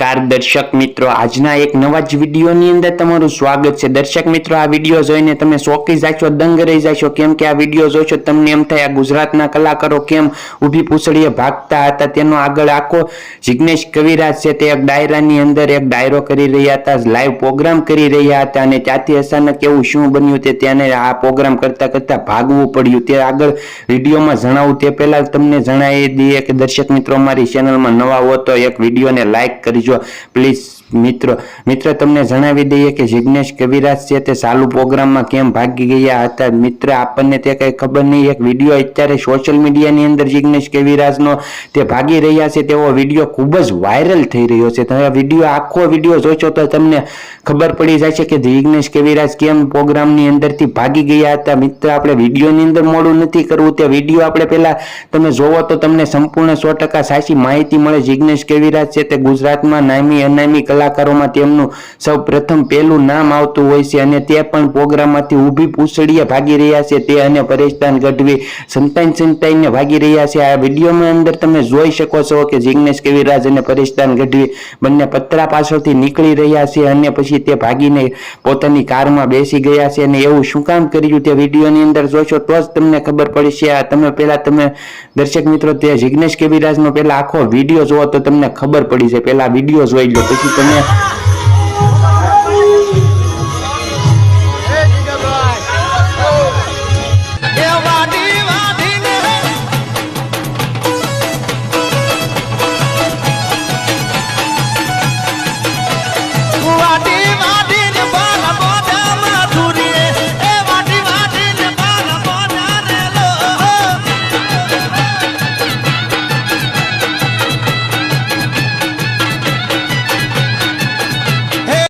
નમસ્કાર દર્શક મિત્રો. આજના એક નવા જ વિડીયોની અંદર તમારું સ્વાગત છે. દર્શક મિત્રો, આ વીડિયો જોઈને તમે શોકી જાશો, દંગ રહી જાશો. કેમ કે આ વીડિયો જોશો તમને એમ થાય આ ગુજરાતના કલાકારો કેમ ઊભી પૂછડીએ ભાગતા હતા? તેનો આગળ આખો જિગ્નેશ કવિરાજ છે તે એક ડાયરાની અંદર એક ડાયરો કરી રહ્યા હતા, લાઈવ પ્રોગ્રામ કરી રહ્યા હતા અને ત્યાંથી અચાનક એવું શું બન્યું તે તેને આ પ્રોગ્રામ કરતા કરતા ભાગવું પડ્યું. તે આગળ વિડીયોમાં જણાવું, તે પહેલાં તમને જણાવી દઈએ કે દર્શક મિત્રો અમારી ચેનલમાં નવા હો તો એક વિડીયોને લાઈક કરજો. please મિત્રો, મિત્ર તમને જણાવી દઈએ કે જિગ્નેશ કવિરાજ છે તે ચાલુ પ્રોગ્રામમાં કેમ ભાગી ગયા હતા? મિત્ર આપણને તે કંઈ ખબર નહીં. એક વીડિયો અત્યારે સોશિયલ મીડિયાની અંદર જિજ્ઞેશ કવિરાજનો તે ભાગી રહ્યા છે. તેવો વીડિયો ખૂબ જ વાયરલ થઈ રહ્યો છે. તમે વીડિયો, આખો વીડિયો જોશો તો તમને ખબર પડી જાય છે કે જિગ્નેશ કવિરાજ કેમ પ્રોગ્રામની અંદરથી ભાગી ગયા હતા? મિત્ર, આપણે વિડીયોની અંદર મોડું નથી કરવું. તે વીડિયો આપણે પહેલા તમે જોવો તો તમને સંપૂર્ણ સો ટકા સાચી માહિતી મળે. જિગ્નેશ કવિરાજ છે તે ગુજરાતમાં નામી અનામી કલાકારોમાં તેમનું સૌ પ્રથમ પહેલું નામ આવતું હોય છે અને તે પણ પ્રોગ્રામમાંથી ઊભી પૂછડીએ ભાગી રહ્યા છે. તે અને પરેશદાન ગઢવી સંતાન સંતાઈને ભાગી રહ્યા છે. આ વિડીયોમાં અંદર તમે જોઈ શકો છો કે જિગ્નેશ કવિરાજ અને પરેશદાન ગઢવી બંને પતરા પાછળથી નીકળી રહ્યા છે અને પછી તે ભાગીને પોતાની કારમાં બેસી ગયા છે અને એવું શું કામ કર્યું તે વિડીયોની અંદર જોશો તો જ તમને ખબર પડશે. આ તમે પહેલાં તમે દર્શક મિત્રો તે જિગ્નેશ કવિરાજનો પહેલા આખો વીડિયો જોવો તો તમને ખબર પડી છે પહેલા વીડિયો જોઈ લો, પછી તમે вами.